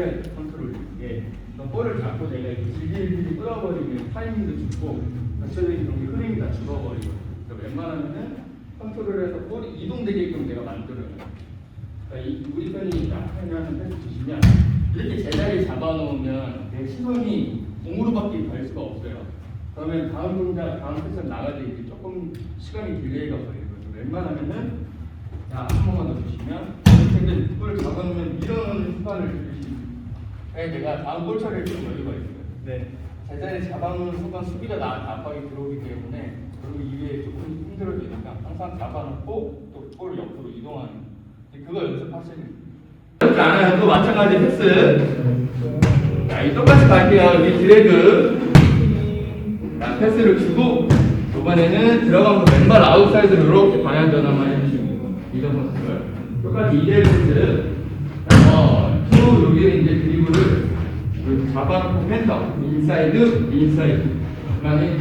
돼 컨트롤 예. 그럼 볼을 잡고 내가 이렇게 질질질 끌어버리면 타이밍도 죽고 전체적인 경기 흐름이 다 죽어버리고 그러니까 웬만하면은 컨트롤해서 볼이 이동되게끔 내가 만들어요. 그러니까 이 우리 편이 약하면 패스 주시면 이렇게 제자리 잡아놓으면 내 시선이 공으로밖에 갈 수가 없어요. 그러면 다음 동작, 다음 나갈 때 이제 조금 시간이 딜레이가 걸리거든요. 웬만하면은 자, 한 번만 더 주시면 이렇게 볼 잡아놓으면 이런 습관을 들이시면 내가 다음 볼 처리를 좀 여유가 있어요. 네. 제자리 잡아놓는 순간 수비가 나한테 압박이 들어오기 때문에 그리고 이게 조금 힘들어지니까 항상 잡아놓고 또볼 옆으로 이동하는 그거 연습하시는 안 해도 마찬가지 패스. 자, 이 똑같이 갈게요. 이 드래그. 자, 패스를 주고 이번에는 들어가면서 왼발 아웃사이드로 이렇게 방향 전환만 해주시고 이런 선수들 똑같이 이대 패스 어, 투 여기는 이제 이렇게 잡아놓고 펜더 인사이드 인사이드만 해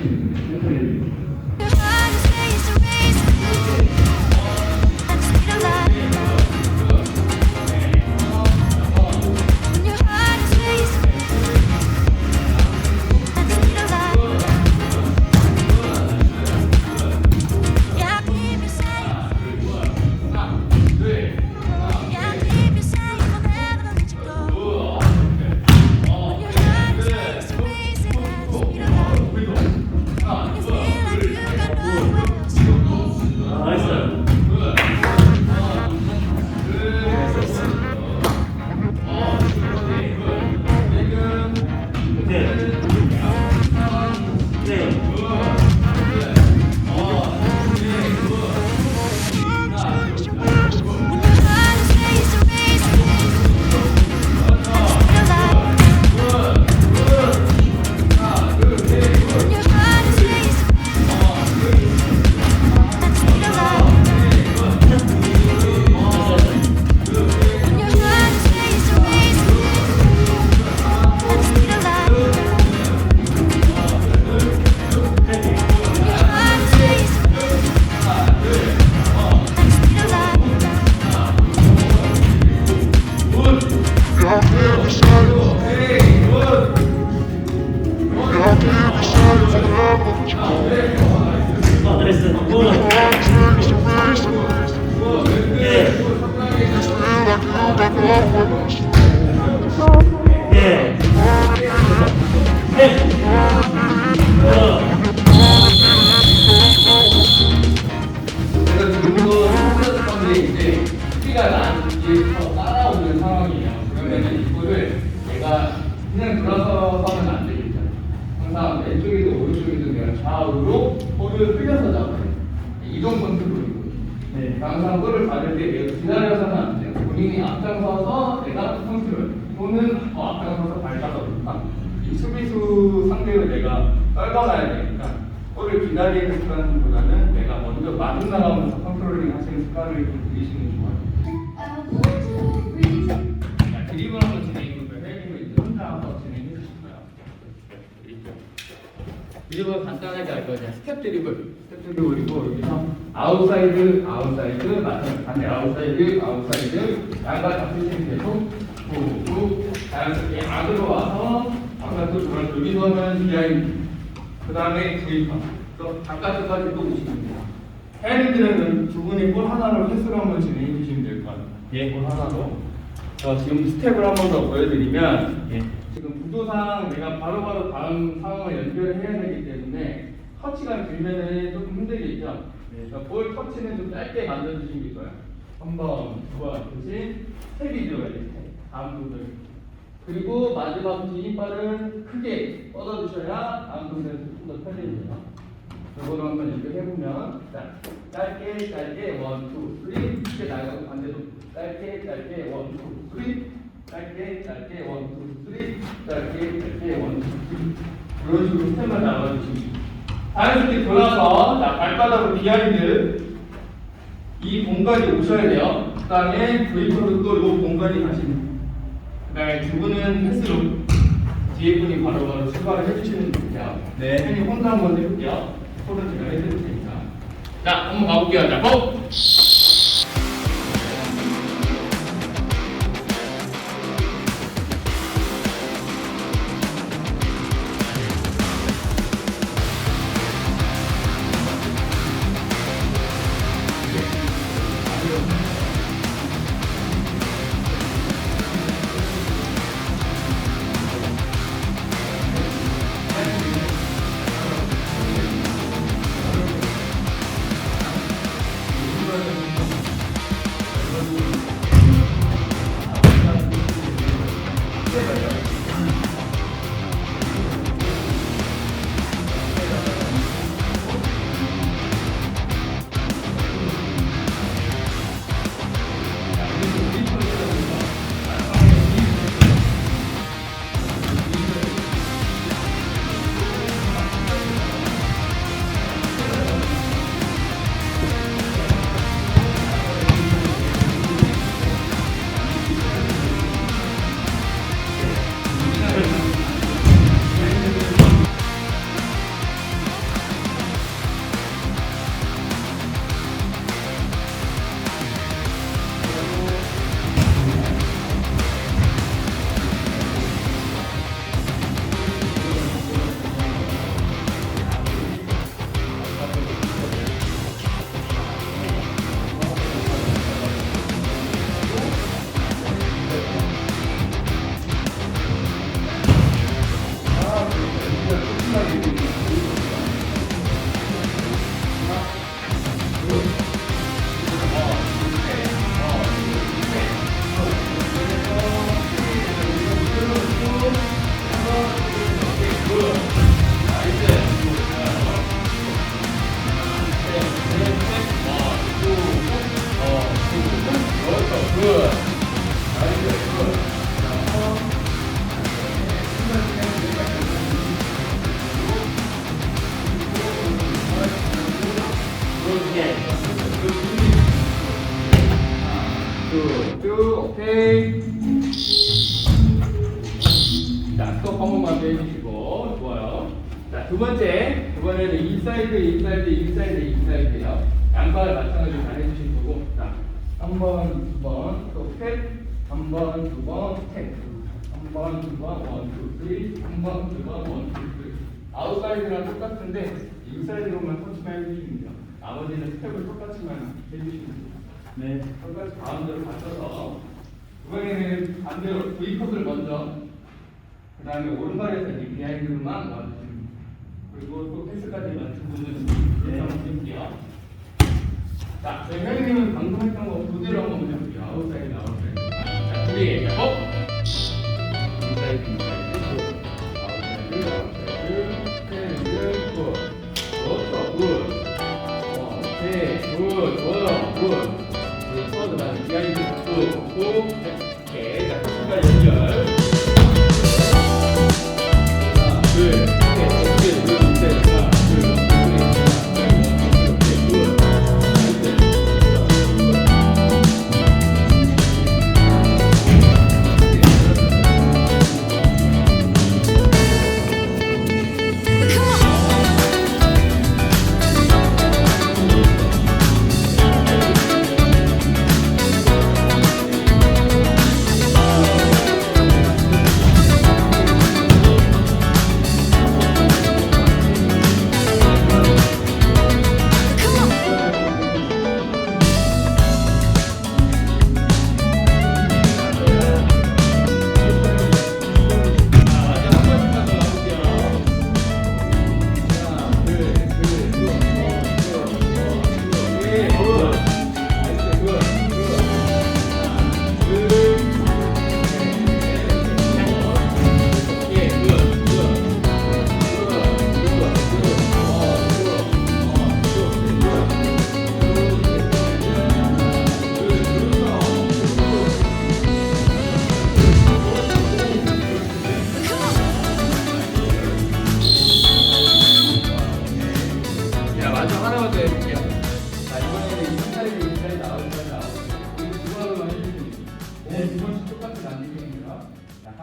수비가 나한테 따라오는 상황이에요. 그러면은 이거를 내가 그냥 들어서서는 안 되겠죠. 항상 왼쪽에도 오른쪽에도 내가 좌우로 볼을 흘려서 잡아요. 이동 컨트롤이고. 네. 항상 볼을 받을 때 내가 기다려서는 안 돼요. 본인이 앞장서서 내가 컨트롤 또는 더 앞장서서 밟아서 그런가. 이 수비수 상대로 내가 떨궈놔야 되니까 볼을 기다리는 습관보다는 내가 먼저 맞은 나가면서 컨트롤링 하시는 습관을 좀 들이시는 게 좋아요. 자, 드리블 한번 진행해볼까요? 헬기는 이제 혼자 한번 진행해 주실 거예요. 드리블 간단하게 할 거냐? 스텝 드리블. 스텝 드리블이고 여기서 아웃사이드, 아웃사이드, 마찬가지 반대 아웃사이드, 아웃사이드 양발 잡히시면 계속 후, 자연스럽게 안으로 와서 바깥으로 돌아 여기서는 비하인드. 그 다음에 드리블. 또 바깥까지 또 오시면 됩니다. 헤딩들은 두 분이 볼 하나로 패스로 한번 진행해 주시면 될 것 같아요. 예. 볼 하나로. 어, 지금 스텝을 한 번 더 보여드리면 예. 지금 구도상 내가 바로바로 다음 상황을 연결을 해야 되기 때문에 터치가 길면은 조금 힘들겠죠. 네. 그러니까 볼 터치는 좀 짧게 만들어주시는 게 좋아요. 한 번, 두 번, 대신 스텝이 들어가야 돼요. 다음 동작. 그리고 마지막 뒷발은 크게 뻗어주셔야 다음 동작이 조금 더 편해져요. 이거를 한번 연결해보면 자, 짧게 짧게 원, 투, 쓰리 이렇게 나가고 반대로 짧게 짧게 원, 투, 쓰리 짧게 짧게 원, 투, 쓰리 짧게 짧게 원, 투, 이런 식으로 스텝만 나가주시면 자연스럽게 돌아서 자, 발바닥으로 비하인드 이 공간이 오셔야 돼요. 그 다음에 브레이크로 또 이 공간이 가시는 그 다음에 두 분은 패스로 뒤에 분이 바로바로 출발을 해주시면 돼요. 네. 팬이 혼자 한번 해볼게요. 손을 제가 해드릴 테니까. 자, 한번 가볼게요. 자, 고! 쭉, 번만 두 번째, 인사이드, 인사이드, 인사이드, 인사이드예요. 양발 마찬가지로 잘 해주실 거고, 자, 한 번, 두 번, 또 탭, 한 번, 두 번, 탭, 한 번, 두 번, 원, 투, 쓰리, 한 번, 두 번, 원, 투, 쓰리. 아웃사이드랑 똑같은데 인사이드로만 터치만 해주시면 돼요. 나머지는 스텝을 똑같이만 해주시면 돼요. 네. 똑같이 가운데로 맞춰서 이번에는 반대로 V컷을 먼저 그 다음에 오른발에서 이 비하인드만 와주시면 그리고 또 패스까지 맞춘 분은 네. 드릴게요 자, 저희 회장님은 방금 했던 거 그대로 한번 해볼게요 아웃사이드 아웃사이드 자, 자, 고! 인사이드 인사이드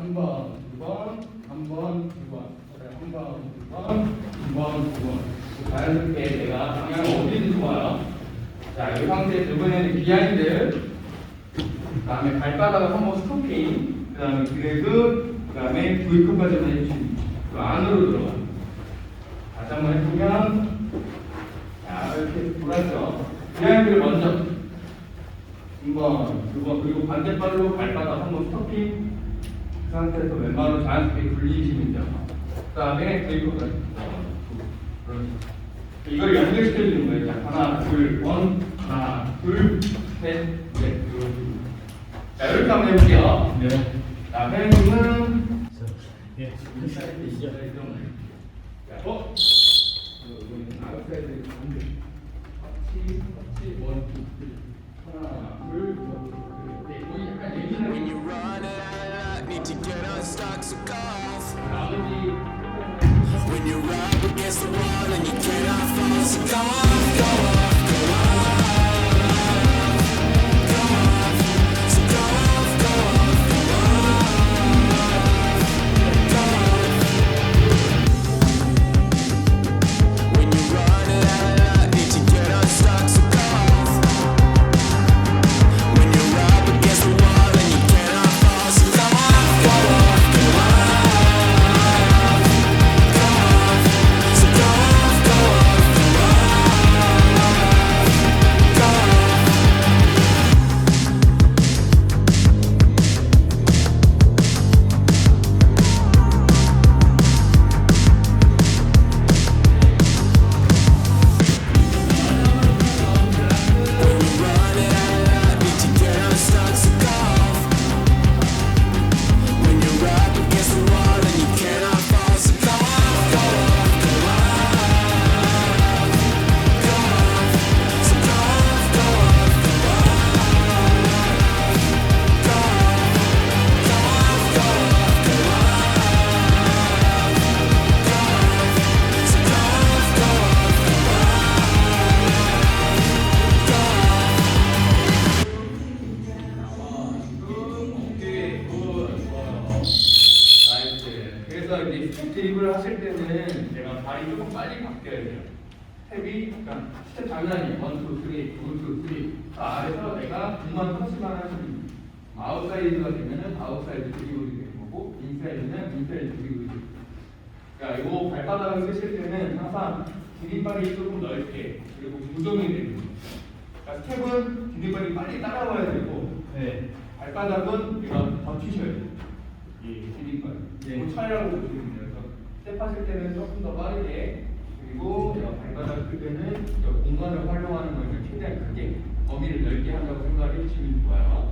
한 번, 두 번, 한 번, 두 번. 그다음에 한 번, 두 번, 한 두번 두 번 자연스럽게 내가 방향을 어디든 좋아요. 자, 이 상태에서 이번에는 비하인드, 그 다음에 발바닥을 한번 스토킹, 그 다음에 그래도, 그 다음에 V컵까지만 해주시면 그 안으로 들어가. 다시 한번 해보면, 자, 이렇게 돌았죠. 비하인드를 먼저 한 번, 두 번 그리고 반대발로 발바닥 한번 스토킹, 그 상태에서 왼발로 자연스럽게 돼요. 그 다음에. 그렇죠. 이걸 연결시켜주는 거예요. 자, 하나, 둘, 원, 하나, 둘, 셋, 넷. 자, 이렇게 한번 해볼게요. 네. 자, 회원님은 예. 자, 어? 아웃사이드 반대. Tá Tchau. 스텝을 하실 때는 제가 발이 조금 빨리 바뀌어야 돼요. 스텝이, 그러니까 스텝 장난이 원, 투, 쓰리, 원, 투, 쓰리. 그 아래서 내가 공만 터치만 하시면 아웃사이드가 되면은 아웃사이드 드리블이 되는 거고, 인사이드는 인사이드 드리블이 되는 거고. 그러니까 이거 발바닥을 쓰실 때는 항상 디딤발이 조금 넓게 그리고 구동이 되는 거예요. 그러니까 스텝은 디딤발이 빨리 따라와야 되고 네. 발바닥은 우리가 버티셔야 돼요. 이 디딤발. 네. 그 차이라고 보시면. 스텝하실 때는 조금 더 빠르게 그리고 발바닥 저 공간을 활용하는 걸 최대한 크게 범위를 넓게 한다고 생각해 주시면 좋아요.